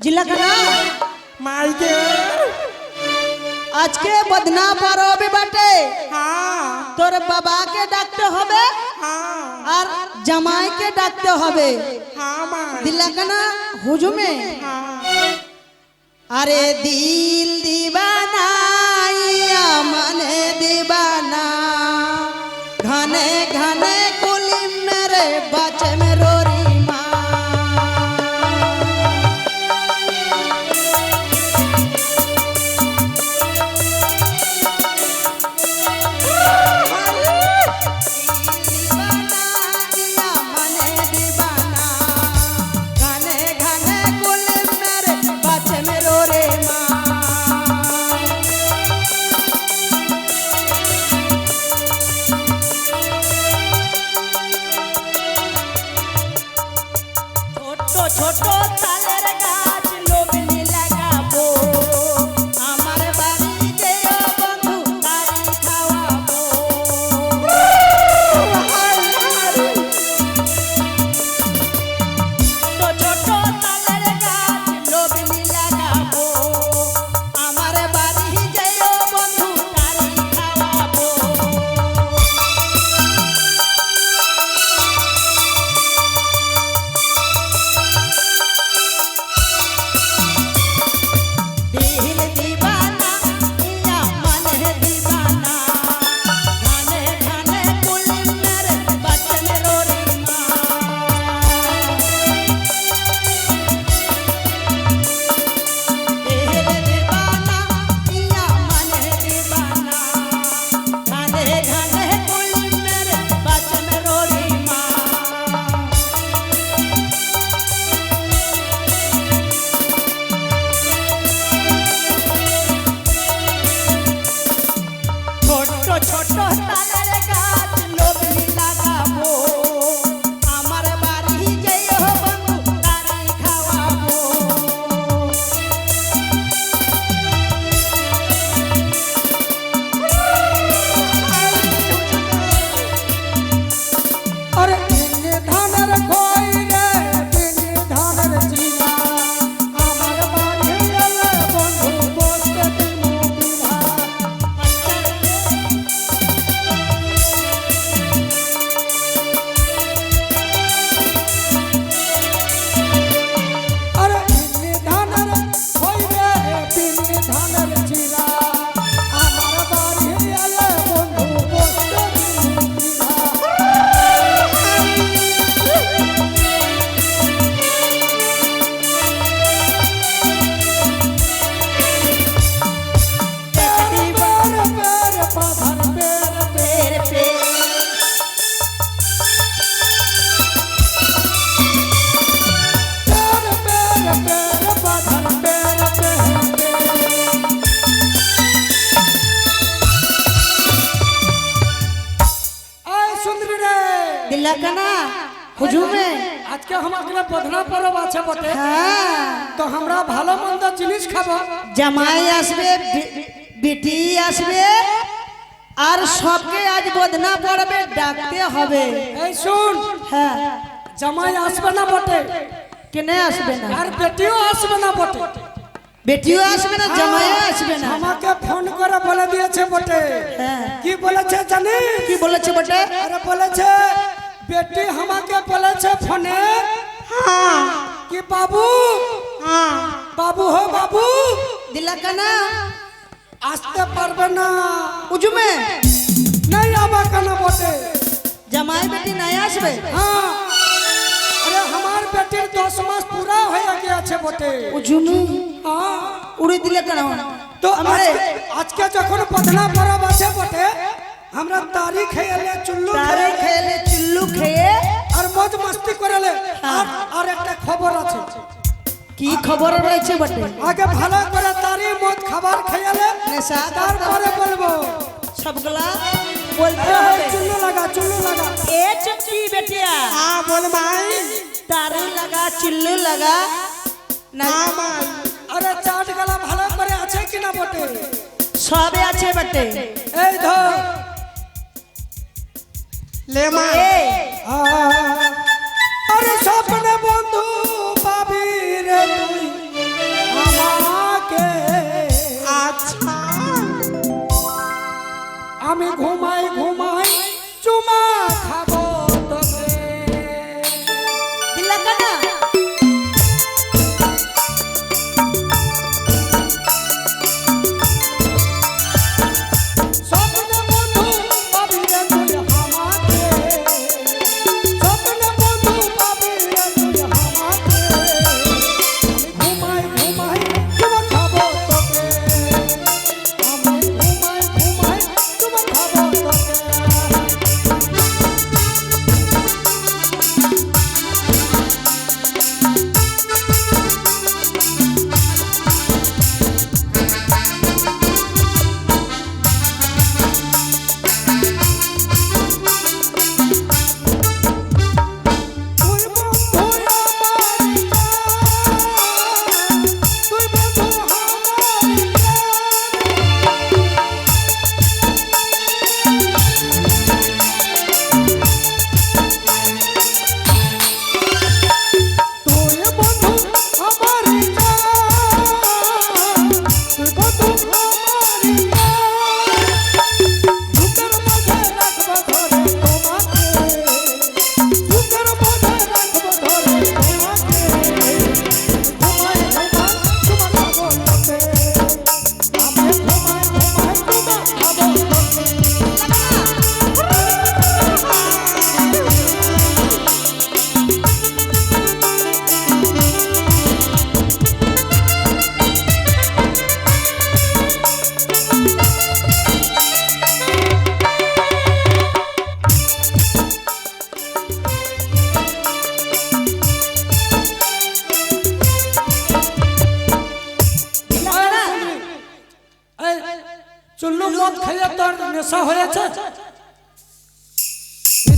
जिला का नाम মাইকে আজকে বদনা পারবে বাটে হ্যাঁ তোর বাবাকে ডাকতে হবে হ্যাঁ আর জামাইকে ডাকতে হবে হ্যাঁ মাই দিলা কানা হুজুমে হ্যাঁ আরে দিল দিবানা আসবে বেটি আসবে আর সবকে আজ বদনা পড়বে ডাকতে হবে। এই শুন হ্যাঁ। জামাই আসবে না বটে। কেনে আসবে না? আর বেটিও আসবে না বটে। বেটিও আসবে না জামাই আসবে না। আমাকে ফোন করে বলে দিয়েছে বটে। হ্যাঁ। কি বলেছে জানিস? কি বলেছে বটে? আরে বলেছে বেটি আমাকে বলেছে ফোনে। হ্যাঁ। কি বাবু? হ্যাঁ। বাবু হো বাবু। দিলা কানা আসতে পারবে না। উজুমে নাই আবার কেন বটে। জামাই বেটি নাই আসবে? হ্যাঁ। আরে আমার বেটির দশ মাস পুরা হয়ে গিয়েছে বটে। উজুমে? হ্যাঁ। উড়ে দিলে কেন? তো আমারে আজকে- যখন পদনা পরব আছে বটে আমরা তারি খেয়েলে চুল্লু তারে খেয়ে খেলে চুল্লু খেয়ে আর মজ মস্তি করেলে আর আর একটা খবর আছে। কি খবর রয়েছে বটে? আগে ভালো করে তারি মদ খাবার খেয়ালে তারপরে বলব। সবগুলা বলতে হবে। চুল্লু লাগা চুল্লু লাগা। এ চুপকি বেটিয়া। হ্যাঁ বল মাই। তারে লাগা চিল্লু লাগা। না মাই আরে চাট গলা ভালো করে আছে কিনা বটে? সবে আছে বটে। এই ধর। লে মা আরে স্বপ্নে বন্ধু। রে তুই আমাকে। আচ্ছা। আমি ঘুমাই ঘুমাই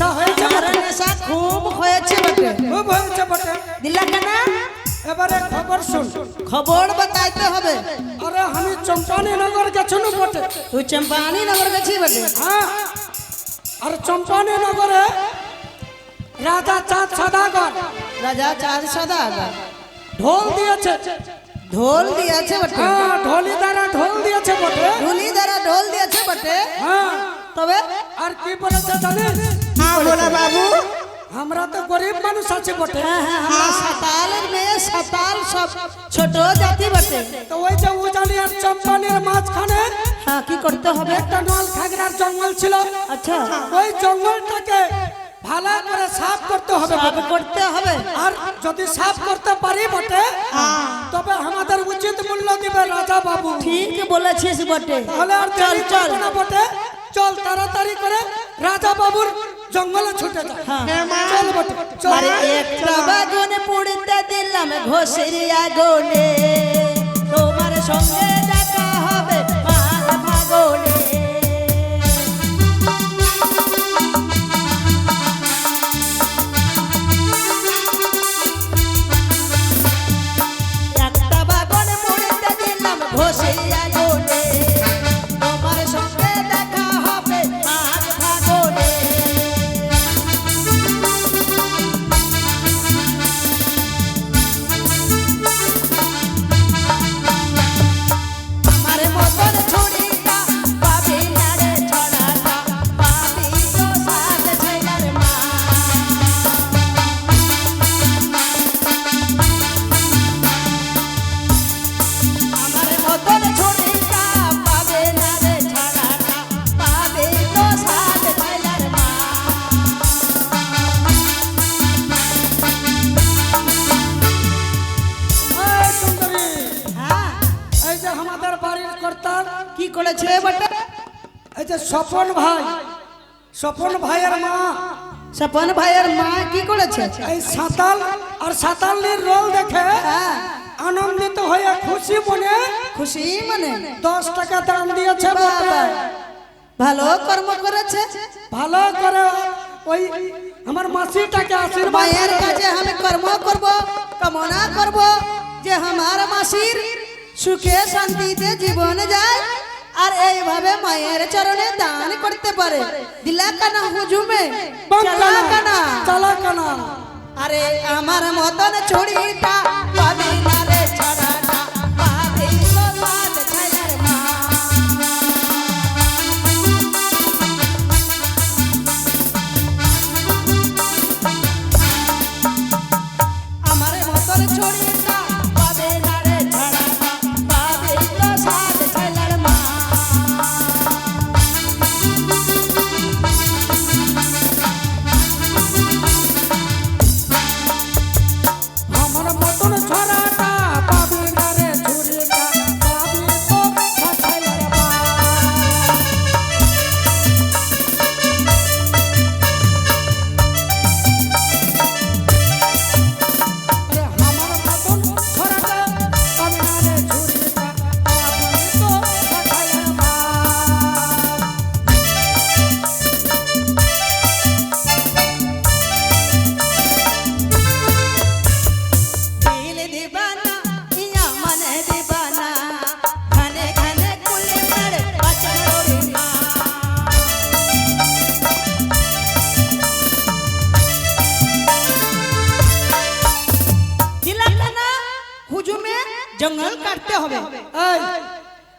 নেশা হয়েছে নেশা খুব হয়েছে বটে। খুব হয়েছে বটে। দিলা কেন? এবারে খবর শুন। খবর বাতাইতে হবে। আরে আমি চম্পানি নগর গেছিল বটে। তুই চম্পানি নগর গেছি বটে। হ্যাঁ। আর চম্পানি নগরে রাজা চাঁদ সদাগর। রাজা চাঁদ সদা ঢোল দিয়েছে। ঢোল দিয়েছে বটে। হ্যাঁ ঢোলি দ্বারা ঢোল দিয়েছে বটে। ঢুলি দ্বারা ঢোল দিয়েছে বটে। হ্যাঁ। তবে? আর কি বলেছে জানিস? হ্যাঁ বলে বাবু। আমরা তো গরিব মানুষ আছে বটে। হ্যাঁ হ্যাঁ আমরা সাতালের মেয়ে সাতাল সব ছোট জাতি বটে। তো ওই যে উজানি আর চম্পানির মাঝখানে হ্যাঁ কি করতে হবে? একটা নল খাগড়ার জঙ্গল ছিল। আচ্ছা। ওই জঙ্গলটাকে ভালো করে সাফ করতে হবে করতে হবে। আর যদি সাফ করতে পারি বটে তবে আমাদের উচিত মূল্য দিবে রাজা বাবু। ঠিক বলেছিস বটে। তাহলে আর চল চল। বটে। চল তাড়াতাড়ি করে রাজা বাবুর জঙ্গলে ছুটে যা। চল বটে চল আরে একটা বাগনে পুড়িতে দিলাম ঘষের আগুনে। তোমার সঙ্গে করেছে বটে। এই যে স্বপন ভাই স্বপন ভাইয়ের মা। স্বপন ভাইয়ের মা কি করেছে? এই সাঁতাল আর সাঁতালের রোল দেখে হ্যাঁ। আনন্দিত হয়ে খুশি মনে খুশি মানে। দশ টাকা দাম দিয়েছে ভালো কর্ম করেছে। ভালো করে ওই আমার মাসিটাকে আশীর্বাদ মায়ের। কাছে আমি কর্ম করব কামনা করব যে আমার মাসির সুখে শান্তিতে জীবন যায়। আর এইভাবে মায়ের চরণে দান করতে পারে। দিলা কানা হুজুমে চলা কানা চলা কানা আরে আমার মতন ছড়িটা পাবি না। জঙ্গল কাটতে হবে এই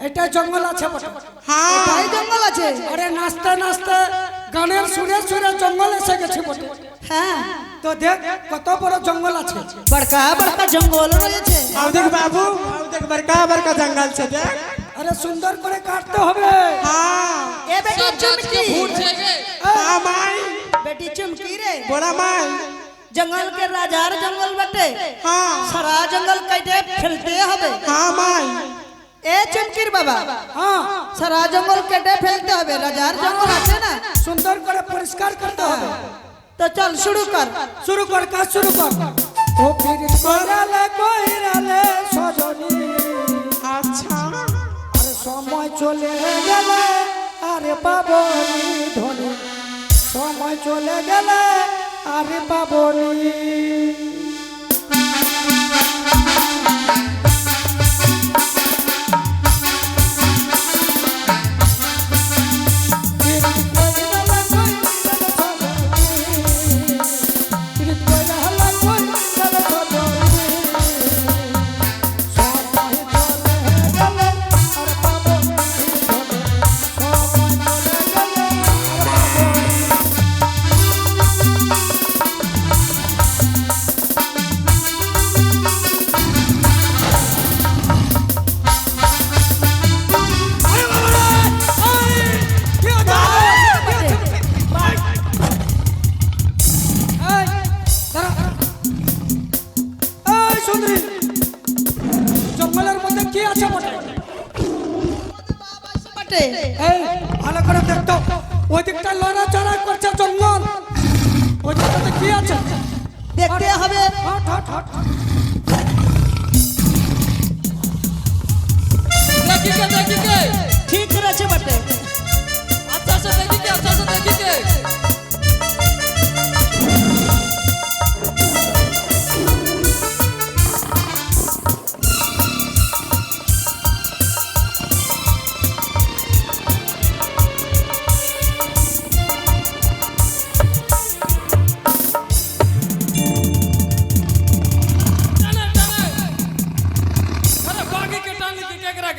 এটা জঙ্গল আছে বটে তাই জঙ্গল আছে আরে নাচতে নাচতে গানের সুরে সুরে জঙ্গল এসে গেছে বটে হ্যাঁ তো দেখ কত বড় জঙ্গল আছে बड़का बड़का जंगल রয়েছে आउ देख बाबू आउ देख बड़का बड़का जंगल से देख আরে সুন্দর করে কাটতে হবে हाँ এ বেটি চুমকি हाँ माई बेटी चुमकी रे बोला माई जंगल के राजार जंगल बटे हाँ सारा जंगल ফেলতে হবে। হ্যাঁ, আমায় এ চমকির বাবা। হ্যাঁ। সারা জঙ্গল কেটে ফেলতে হবে। রাজার জঙ্গল আছে না? সুন্দর করে পরিষ্কার করতে হবে। তো চল শুরু কর। শুরু কর কাজ শুরু কর। ও ফির করালে কইরালে সজনী। আচ্ছা। আরে সময় চলে গেলে আরে পাবনি ধনী। সময় চলে গেলে আরে পাবনি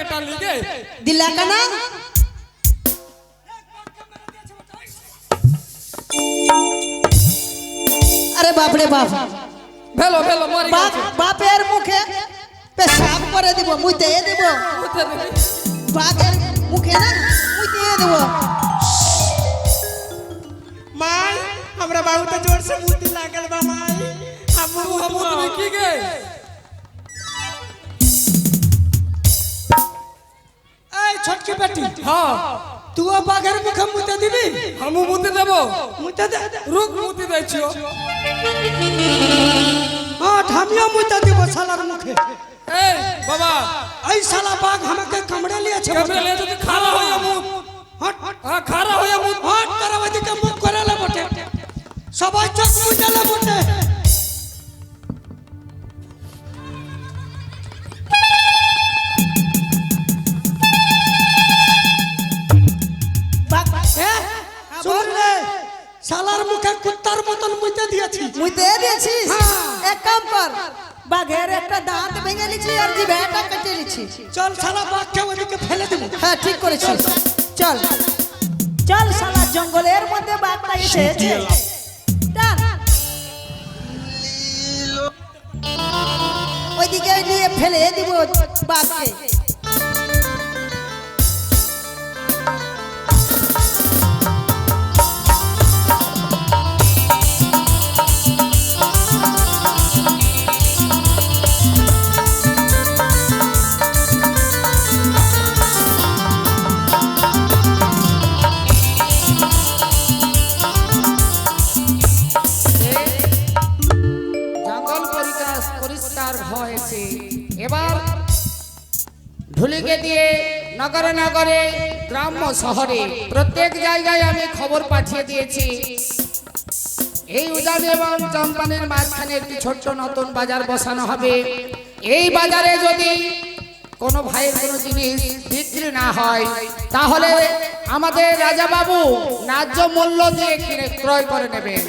একটা লিগে। দিলা কানা? আরে বাপরে বাপ। ভেলো ভেলো মরে বাপ বাপের মুখে পেশাব করে দিব মুইতে দিব। বাপের মুখে না মুইতে দিব। মাই আমরা বাহুতে জোরসে মুতি লাগল বা মাই। আম্মু আম্মু তুমি কি গে? কি বেটি হ্যাঁ তুও বাঘের মুখে মুতে দিবি? হ্যাঁ, আমি মুতে দেব। মুতে দে। রুক মুতে দেছিও হ্যাঁ ঠামিও মুতে দিব শালার মুখে। এই বাবা। এই শালা বাঘ আমাকে কামড়ে লিয়েছে কামড়ে লিয়েছে তুই খারা হয়ে মুখ। হট। হ্যাঁ খারা হয়ে মুখ। হট তোরা ওইদিকে মুখ করে বটে। সবাই চোখ মুতে বটে। শালার মুখে কুত্তার মতন মুতে দিয়েছি। মুইতে দিয়েছিস হ্যাঁ। এক কাম কর বাঘের একটা দাঁত ভেঙে লিছি আর জিভেটা কেটে লিছি চল শালা বাঘকে ওইদিকে ফেলে দেবো। হ্যাঁ ঠিক করেছিস। চল চল। শালা জঙ্গলের মধ্যে বাঘটা এসেছে ওইদিকে নিয়ে ফেলে দিব বাঘকে। দিয়ে নগরে নগরে, গ্রাম্য শহরে প্রত্যেক জায়গায় আমি খবর পাঠিয়ে দিয়েছি। এই উদানি এবং চম্পানের মাঝখানে একটি ছোট্ট নতুন বাজার বসানো হবে। এই বাজারে যদি কোনো ভাইয়ের কোনো জিনিস বিক্রি না হয়, তাহলে আমাদের রাজা বাবু ন্যায্য মূল্য দিয়ে ক্রয় করে নেবেন।